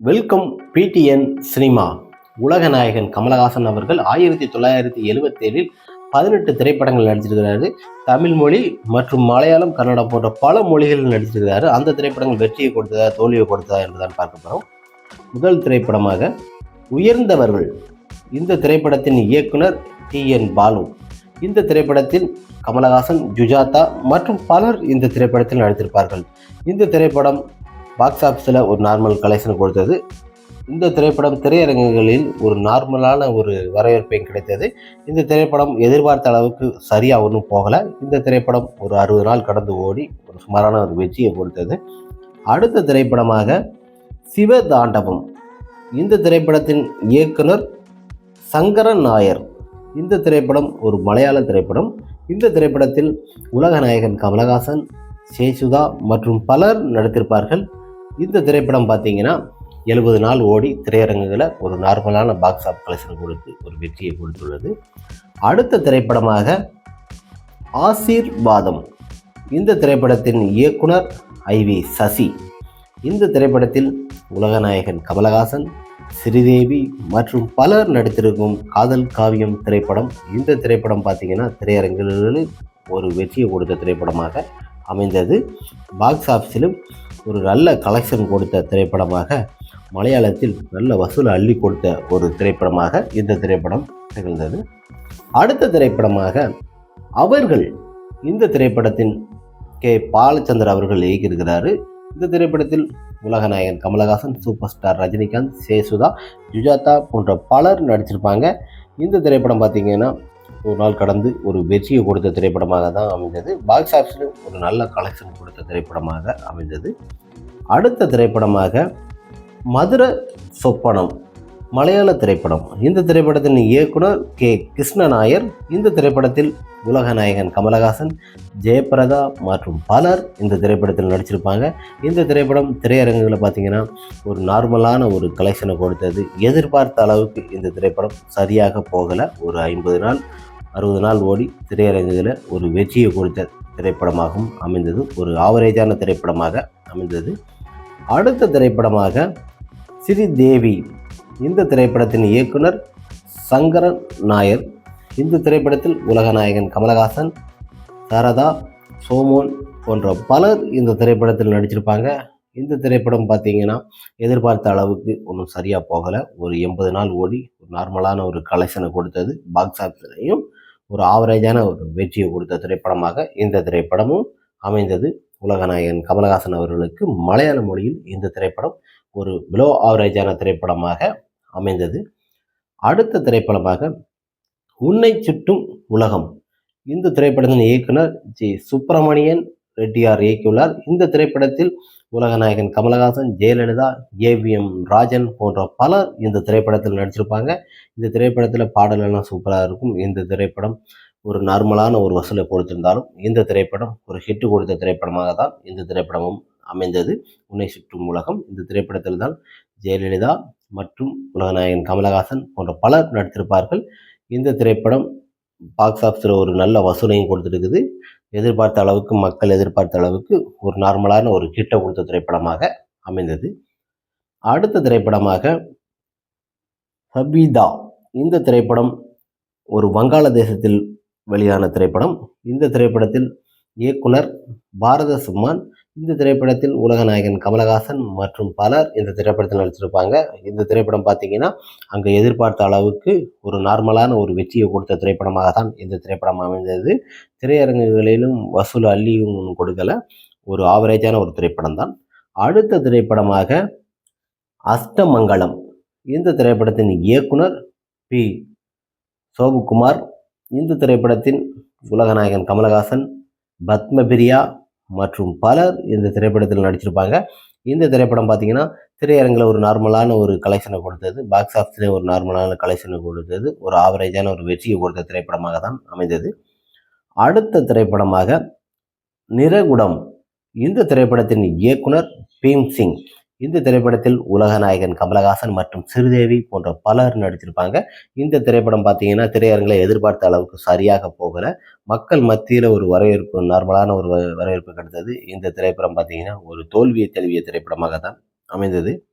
Welcome PTN cinema உலக நாயகன் கமலஹாசன் அவர்கள் ஆயிரத்தி தொள்ளாயிரத்தி எழுபத்தேழில் பதினெட்டு திரைப்படங்கள் நடிச்சிருக்கிறாரு தமிழ் மொழி மற்றும் மலையாளம் கன்னடம் போன்ற பல மொழிகளில் நடிச்சிருக்கிறாரு அந்த திரைப்படங்கள் வெற்றியை கொடுத்ததா தோல்வியை கொடுத்ததா என்றுதான் பார்க்க போகிறோம் முதல் திரைப்படமாக உயர்ந்தவர்கள். இந்த திரைப்படத்தின் இயக்குனர் டி என் பாலு. இந்த திரைப்படத்தில் கமலஹாசன் ஜுஜாதா மற்றும் பலர் இந்த திரைப்படத்தில் நடித்திருப்பார்கள். இந்த திரைப்படம் பாக்ஸ் ஆஃபீஸில் ஒரு நார்மல் கலெக்ஷன் கொடுத்தது. இந்த திரைப்படம் திரையரங்குகளில் ஒரு நார்மலான ஒரு வரவேற்பையும் கிடைத்தது. இந்த திரைப்படம் எதிர்பார்த்த அளவுக்கு சரியாக ஒன்றும் போகலை. இந்த திரைப்படம் ஒரு அறுபது நாள் கடந்து ஓடி ஒரு சுமாரான ஒரு வெற்றியை கொடுத்தது. அடுத்த திரைப்படமாக சிவதாண்டவம் இந்த திரைப்படத்தின் இயக்குனர் சங்கரன் நாயர். இந்த திரைப்படம் ஒரு மலையாள திரைப்படம். இந்த திரைப்படத்தில் உலக நாயகன் கமலஹாசன் சேசுதா மற்றும் பலர் நடித்திருப்பார்கள். இந்த திரைப்படம் பார்த்தீங்கன்னா எழுபது நாள் ஓடி திரையரங்குகளை ஒரு நார்மலான பாக்ஸ் ஆஃப் கலெக்ஷன் கொடுத்து ஒரு வெற்றியை கொடுத்துள்ளது. அடுத்த திரைப்படமாக ஆசீர்வாதம். இந்த திரைப்படத்தின் இயக்குனர் ஐ வி சசி. இந்த திரைப்படத்தில் உலகநாயகன் கமலஹாசன் ஸ்ரீதேவி மற்றும் பலர் நடித்திருக்கும் காதல் காவியம் திரைப்படம். இந்த திரைப்படம் பார்த்திங்கன்னா திரையரங்குகளில் ஒரு வெற்றியை கொடுத்த திரைப்படமாக அமைந்தது. பாக்ஸ் ஆஃபீஸிலும் ஒரு நல்ல கலெக்ஷன் கொடுத்த திரைப்படமாக மலையாளத்தில் நல்ல வசூல் அள்ளி கொடுத்த ஒரு திரைப்படமாக இந்த திரைப்படம் திகழ்ந்தது. அடுத்த திரைப்படமாக அவர்கள் இந்த திரைப்படத்தின் கே. பாலச்சந்தர் அவர்கள் இயக்கியிருக்கிறாரு. இந்த திரைப்படத்தில் உலகநாயகன் கமலஹாசன் சூப்பர் ஸ்டார் ரஜினிகாந்த் சேசுதா ஜுஜாதா போன்ற பலர் நடிச்சிருப்பாங்க. இந்த திரைப்படம் பார்த்திங்கன்னா ஒரு நாள் கடந்து ஒரு வெற்றியை கொடுத்த திரைப்படமாக தான் அமைந்தது. பாக்ஸ் ஆஃபீஸில் ஒரு நல்ல கலெக்ஷன் கொடுத்த திரைப்படமாக அமைந்தது. அடுத்த திரைப்படமாக மதுர சொப்பனம் மலையாள திரைப்படம். இந்த திரைப்படத்தின் இயக்குனர் கே. கிருஷ்ண நாயர் இந்த திரைப்படத்தில் உலக நாயகன் கமலஹாசன் ஜெயபிரதா மற்றும் பலர் இந்த திரைப்படத்தில் நடிச்சிருப்பாங்க. இந்த திரைப்படம் திரையரங்குகளை பார்த்தீங்கன்னா ஒரு நார்மலான ஒரு கலெக்ஷனை கொடுத்தது. எதிர்பார்த்த அளவுக்கு இந்த திரைப்படம் சரியாக போகலை. ஒரு ஐம்பது நாள் அறுபது நாள் ஓடி திரையரங்குகளில் ஒரு வெற்றியை கொடுத்த திரைப்படமாகவும் அமைந்தது. ஒரு ஆவரேஜான திரைப்படமாக அமைந்தது. அடுத்த திரைப்படமாக ஸ்ரீதேவி இந்த திரைப்படத்தின் இயக்குனர் சங்கரன் நாயர். இந்த திரைப்படத்தில் உலகநாயகன் கமலஹாசன் சரதா சோமோன் போன்ற பலர் இந்த திரைப்படத்தில் நடிச்சிருப்பாங்க. இந்த திரைப்படம் பார்த்தீங்கன்னா எதிர்பார்த்த அளவுக்கு ஒன்றும் சரியாக போகலை. ஒரு எண்பது நாள் ஓடி ஒரு நார்மலான ஒரு கலெக்ஷனை கொடுத்தது. பாக்ஸ் ஆஃபீஸ்லையும் ஒரு ஆவரேஜான ஒரு வெற்றியை கொடுத்த திரைப்படமாக இந்த திரைப்படமும் அமைந்தது. உலகநாயகன் கமலஹாசன் அவர்களுக்கு மலையாள மொழியில் இந்த திரைப்படம் ஒரு பிலோ ஆவரேஜான திரைப்படமாக அமைந்தது. அடுத்த திரைப்படமாக உன்னை சுட்டும் உலகம். இந்த திரைப்படத்தின் இயக்குனர் ஜி. சுப்பிரமணியன் ரெட்டியார் இயக்கியுள்ளார். இந்த திரைப்படத்தில் உலகநாயகன் கமலஹாசன் ஜெயலலிதா ஏவிஎம் ராஜன் போன்ற பலர் இந்த திரைப்படத்தில் நடிச்சிருப்பாங்க. இந்த திரைப்படத்தில் பாடலெல்லாம் சூப்பராக இருக்கும். இந்த திரைப்படம் ஒரு நார்மலான ஒரு வசூலை கொடுத்திருந்தாலும் இந்த திரைப்படம் ஒரு ஹிட்டு கொடுத்த திரைப்படமாக தான் இந்த திரைப்படமும் அமைந்தது. உன்னை சுற்றும் உலகம் இந்த திரைப்படத்தில் தான் ஜெயலலிதா மற்றும் உலகநாயகன் கமலஹாசன் போன்ற பலர் நடித்திருப்பார்கள். இந்த திரைப்படம் பாக்ஸ் ஆஃபீஸில் ஒரு நல்ல வசூலையும் கொடுத்துருக்குது. எதிர்பார்த்த அளவுக்கு மக்கள் எதிர்பார்த்த அளவுக்கு ஒரு நார்மலான ஒரு கிட்ட கொடுத்த திரைப்படமாக அமைந்தது. அடுத்த திரைப்படமாக ஹபீதா. இந்த திரைப்படம் ஒரு வங்காளதேசத்தில் வெளியான திரைப்படம். இந்த திரைப்படத்தில் இயக்குனர் பாரத சும்மான் இந்த திரைப்படத்தில் உலகநாயகன் கமலஹாசன் மற்றும் பலர் இந்த திரைப்படத்தில் நடிச்சிருப்பாங்க. இந்த திரைப்படம் பார்த்தீங்கன்னா அங்கே எதிர்பார்த்த அளவுக்கு ஒரு நார்மலான ஒரு வெற்றியை கொடுத்த திரைப்படமாக தான் இந்த திரைப்படம் அமைந்தது. திரையரங்குகளிலும் வசூல் அள்ளியும் கொடுக்கல. ஒரு ஆவரேஜான ஒரு திரைப்படம் தான். அடுத்த திரைப்படமாக அஷ்டமங்கலம். இந்த திரைப்படத்தின் இயக்குனர் பி. சோபுகுமார் இந்த திரைப்படத்தின் உலகநாயகன் கமலஹாசன் பத்மபிரியா மற்றும் பலர் இந்த திரைப்படத்தில் நடிச்சிருப்பாங்க. இந்த திரைப்படம் பார்த்தீங்கன்னா திரையரங்கில் ஒரு நார்மலான ஒரு கலெக்ஷனை கொடுத்தது. பாக்ஸ் ஆஃபீஸ்லேயே ஒரு நார்மலான கலெக்ஷனை கொடுத்தது. ஒரு ஆவரேஜான ஒரு வெற்றியை கொடுத்த திரைப்படமாக தான் அமைந்தது. அடுத்த திரைப்படமாக நிறகுடம் இந்த திரைப்படத்தின் இயக்குனர் பீம் சிங். இந்த திரைப்படத்தில் உலகநாயகன் கமலஹாசன் மற்றும் ஸ்ரீதேவி போன்ற பலர் நடிச்சிருப்பாங்க இந்த திரைப்படம் பார்த்தீங்கன்னா திரையரங்களை எதிர்பார்த்த அளவுக்கு சரியாக போகலை. மக்கள் மத்தியில் ஒரு வரவேற்பு நார்மலான ஒரு வ- வரவேற்பு கிடைத்தது. இந்த திரைப்படம் பார்த்தீங்கன்னா ஒரு தோல்வியை தழுவிய திரைப்படமாக தான் அமைந்தது.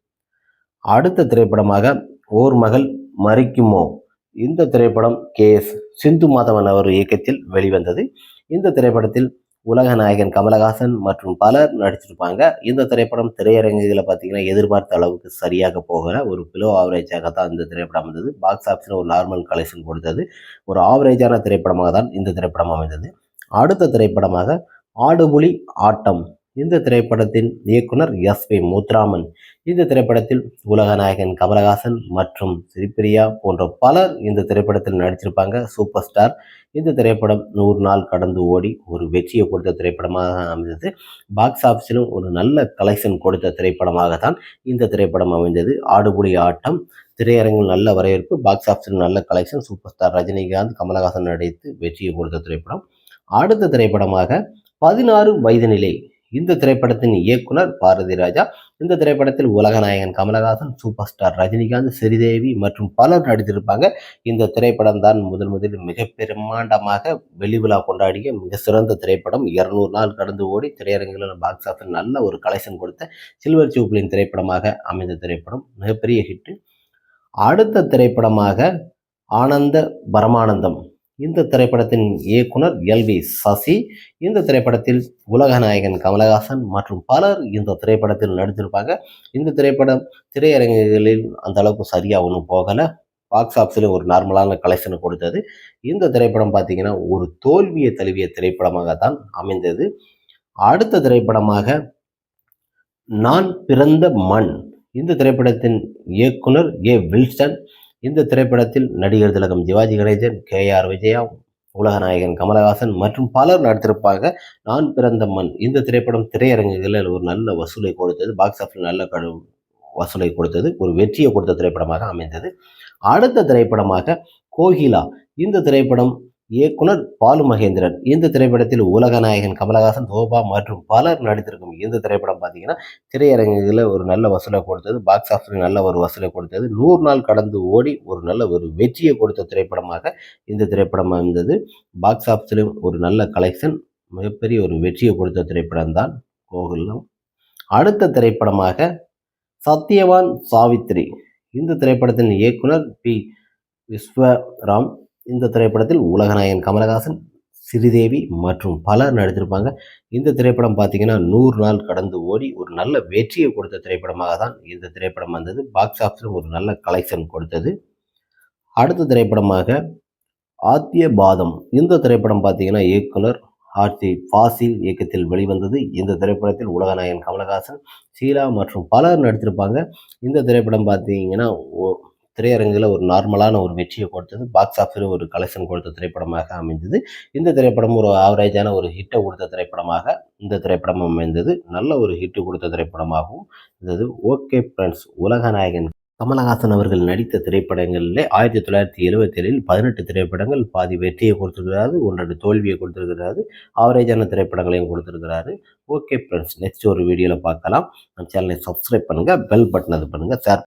அடுத்த திரைப்படமாக ஓர் மகள் மறிக்குமோ? இந்த திரைப்படம் கே எஸ் சிந்து மாதவன் அவர் இயக்கத்தில் வெளிவந்தது. இந்த திரைப்படத்தில் உலக நாயகன் கமலஹாசன் மற்றும் பலர் நடிச்சிருப்பாங்க. இந்த திரைப்படம் திரையரங்குகளை பார்த்தீங்கன்னா எதிர்பார்த்த அளவுக்கு சரியாக போகல. ஒரு பிலோ ஆவரேஜாக தான் இந்த திரைப்படம் வந்தது. பாக்ஸ் ஆஃபீஸில் ஒரு நார்மல் கலெக்ஷன் கொடுத்தது. ஒரு ஆவரேஜான திரைப்படமாக தான் இந்த திரைப்படம் அமைந்தது. அடுத்த திரைப்படமாக ஆடுபுலி ஆட்டம். இந்த திரைப்படத்தின் இயக்குனர் எஸ் பி முத்துராமன். இந்த திரைப்படத்தில் உலகநாயகன் கமலஹாசன் மற்றும் ஸ்ரீபிரியா போன்ற பலர் இந்த திரைப்படத்தில் நடிச்சிருப்பாங்க. Super star. இந்த திரைப்படம் நூறு நாள் கடந்து ஓடி ஒரு வெற்றியை கொடுத்த திரைப்படமாக அமைந்தது. பாக்ஸ் ஆஃபீஸிலும் ஒரு நல்ல கலெக்ஷன் கொடுத்த திரைப்படமாக தான் இந்த திரைப்படம் அமைந்தது. ஆடுபுலி ஆட்டம் திரையரங்கில் நல்ல வரவேற்பு பாக்ஸ் ஆஃபீஸில் நல்ல collection super star Rajinikanth Kamal Haasan நடித்து வெற்றியை கொடுத்த திரைப்படம். அடுத்த திரைப்படமாக பதினாறு வயது நிலை இந்த திரைப்படத்தின் இயக்குனர் பாரதி ராஜா இந்த திரைப்படத்தில் உலகநாயகன் கமலஹாசன் சூப்பர் ஸ்டார் ரஜினிகாந்த் ஸ்ரீதேவி மற்றும் பலர் நடித்திருப்பாங்க. இந்த திரைப்படம் தான் முதல் முதலில் மிக பிரம்மாண்டமாக வெளிவிழா கொண்டாடிய மிக சிறந்த திரைப்படம். இருநூறு நாள் கடந்து ஓடி திரையரங்குகளில் பாக்ஸ் ஆஃபீஸ் நல்ல ஒரு கலெக்ஷன் கொடுத்த சில்வர் சூப்ளின் திரைப்படமாக அமைந்த திரைப்படம். மிகப்பெரிய ஹிட்டு அடுத்த திரைப்படமாக ஆனந்த பரமானந்தம். இந்த திரைப்படத்தின் இயக்குனர் எல் வி சசி இந்த திரைப்படத்தில் உலகநாயகன் கமலஹாசன் மற்றும் பலர் இந்த திரைப்படத்தில் நடித்திருப்பாங்க. இந்த திரைப்படம் திரையரங்குகளில் அந்த அளவுக்கு சரியாக ஒன்றும் போகலை. பாக்ஸ் ஆஃபீஸில் ஒரு நார்மலான கலெக்ஷனை கொடுத்தது. இந்த திரைப்படம் பார்த்திங்கன்னா ஒரு தோல்வியை தழுவிய திரைப்படமாக தான் அமைந்தது. அடுத்த திரைப்படமாக நான் பிறந்த மண். இந்த திரைப்படத்தின் இயக்குனர் ஏ வில்சன் இந்த திரைப்படத்தில் நடிகர் திலகம் சிவாஜி கணேசன் கே ஆர் விஜயா உலகநாயகன் கமலஹாசன் மற்றும் பலர் நடித்திருப்பாங்க நான் பிறந்த மண். இந்த திரைப்படம் திரையரங்குகளில் ஒரு நல்ல வசூலை கொடுத்தது பாக்ஸ் ஆஃபீஸ் நல்ல கடு வசூலை கொடுத்தது ஒரு வெற்றியை கொடுத்த திரைப்படமாக அமைந்தது. அடுத்த திரைப்படமாக கோகிலா. இந்த திரைப்படம் இயக்குனர் பாலு மகேந்திரன். இந்த திரைப்படத்தில் உலகநாயகன் கமலஹாசன் தோபா மற்றும் பலர் நடித்திருக்கும் இந்த திரைப்படம் பார்த்தீங்கன்னா திரையரங்குகளில் ஒரு நல்ல வசூலை கொடுத்தது பாக்ஸ் ஆஃபீஸில் நல்ல ஒரு வசூலை கொடுத்தது. நூறு நாள் கடந்து ஓடி ஒரு நல்ல ஒரு வெற்றியை கொடுத்த திரைப்படமாக இந்த திரைப்படம் இருந்தது பாக்ஸ் ஆஃபீஸிலும் ஒரு நல்ல கலெக்ஷன் மிகப்பெரிய ஒரு வெற்றியை கொடுத்த திரைப்படம் தான் கோகுலம் அடுத்த திரைப்படமாக சத்யவான் சாவித்ரி இந்த திரைப்படத்தின் இயக்குனர் பி. விஸ்வராம் இந்த திரைப்படத்தில் உலகநாயகன் கமலஹாசன் ஸ்ரீதேவி மற்றும் பலர் நடித்திருப்பாங்க. இந்த திரைப்படம் பார்த்தீங்கன்னா நூறு நாள் கடந்து ஓடி ஒரு நல்ல வெற்றியை கொடுத்த திரைப்படமாக தான் இந்த திரைப்படம் வந்தது. பாக்ஸ் ஆஃபீஸில் ஒரு நல்ல கலெக்ஷன் கொடுத்தது. அடுத்த திரைப்படமாக ஆத்திய பாதம். இந்த திரைப்படம் பார்த்தீங்கன்னா இயக்குனர் ஆர்த்தி ஃபாசில் இயக்கத்தில் வெளிவந்தது. இந்த திரைப்படத்தில் உலகநாயகன் கமலஹாசன் ஷீலா மற்றும் பலர் நடித்திருப்பாங்க. இந்த திரைப்படம் பார்த்தீங்கன்னா திரையரங்கில் ஒரு நார்மலான ஒரு வெற்றியை கொடுத்தது. பாக்ஸ் ஆஃபீஸில் ஒரு கலெக்ஷன் கொடுத்த திரைப்படமாக அமைந்தது. இந்த திரைப்படம் ஒரு ஆவரேஜான ஒரு ஹிட்டை கொடுத்த திரைப்படமாக இந்த திரைப்படம் அமைந்தது. நல்ல ஒரு ஹிட்டு கொடுத்த திரைப்படமாகவும் இருந்தது. ஓகே ஃப்ரெண்ட்ஸ் உலகநாயகன் கமலஹாசன் அவர்கள் நடித்த திரைப்படங்களில் ஆயிரத்தி தொள்ளாயிரத்தி எழுபத்தி ஏழில் பதினெட்டு திரைப்படங்கள் பாதி வெற்றியை கொடுத்துருக்கிறாரு ஒன்றரை தோல்வியை கொடுத்துருக்கிறாரு ஆவரேஜான திரைப்படங்களையும் கொடுத்துருக்கிறாரு. ஓகே ஃப்ரெண்ட்ஸ் நெக்ஸ்ட் ஒரு வீடியோவில் பார்க்கலாம். நம்ம சேனலை சப்ஸ்கிரைப் பண்ணுங்கள் பெல் பட்டன் அது பண்ணுங்கள் ஷேர்